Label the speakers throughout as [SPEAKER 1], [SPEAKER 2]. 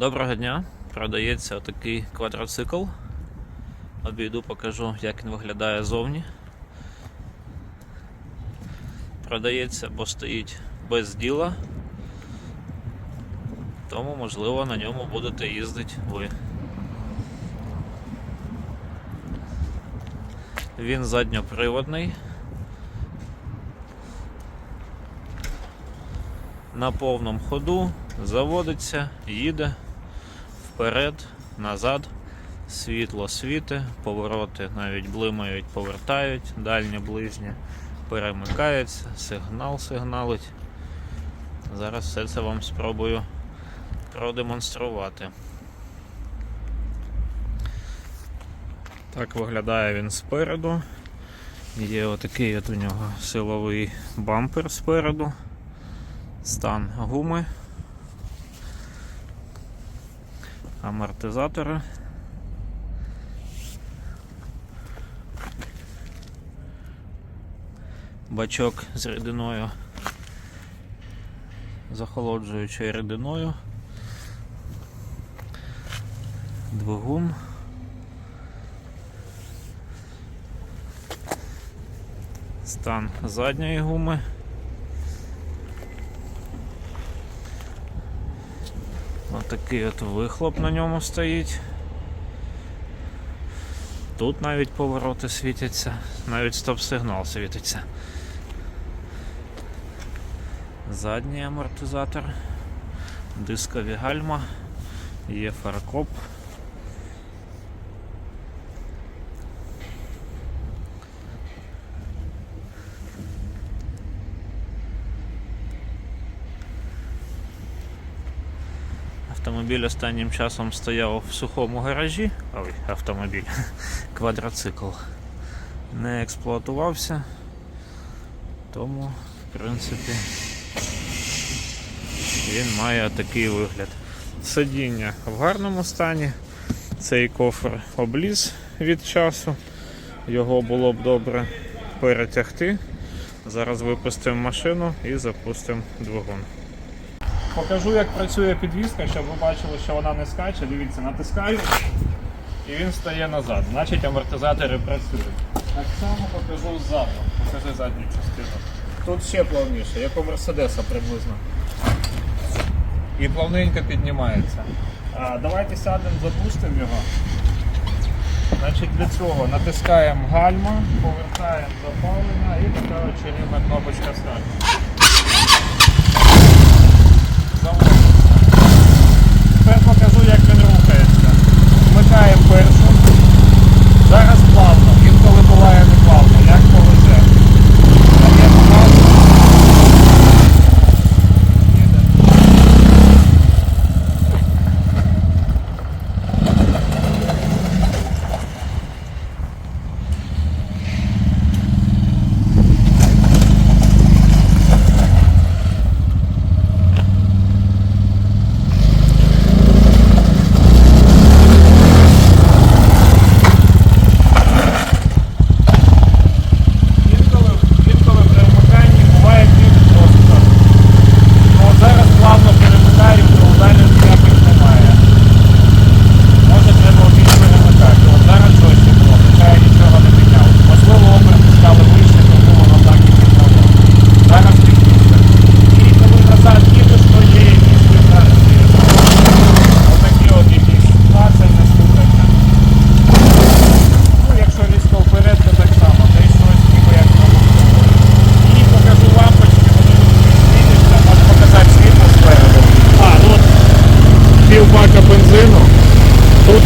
[SPEAKER 1] Доброго дня! Продається отакий квадроцикл. Обійду, покажу, як він виглядає зовні. Продається, бо стоїть без діла. Тому, можливо, на ньому будете їздити ви. Він задньоприводний. на повному ходу, заводиться, їде вперед, назад, світло світи, повороти навіть блимають, повертають, дальнє ближнє перемикається, сигнал сигналить. Зараз все це вам спробую продемонструвати. Так виглядає він спереду. Є отакий от у нього силовий бампер спереду стан гуми, амортизатори. Бачок з рідиною, захолоджуючою рідиною, двигун. Стан задньої гуми. Отакий от вихлоп на ньому стоїть. Тут навіть повороти світяться, навіть стоп-сигнал світиться. Задній амортизатор, дискові гальма, є фаркоп. Автомобіль останнім часом стояв в сухому гаражі, ой, автомобіль, квадроцикл, не експлуатувався, тому, в принципі, він має такий вигляд. Сидіння в гарному стані, цей кофр обліз від часу, його було б добре перетягти. Зараз випустимо машину і запустимо двигун.
[SPEAKER 2] Покажу, як працює підвізка, щоб ви бачили, що вона не скаче. Дивіться, натискаю і він стає назад. Значить амортизатори працюють. Так само покажу ззаду. Покажи задню частину. Тут ще плавніше, як у Мерседеса приблизно. І плавненько піднімається. А, давайте сядемо, запустимо його. Значить, Для цього натискаємо гальма, повертаємо запалення і така чарівна кнопочка старт.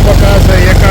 [SPEAKER 2] Показує, яка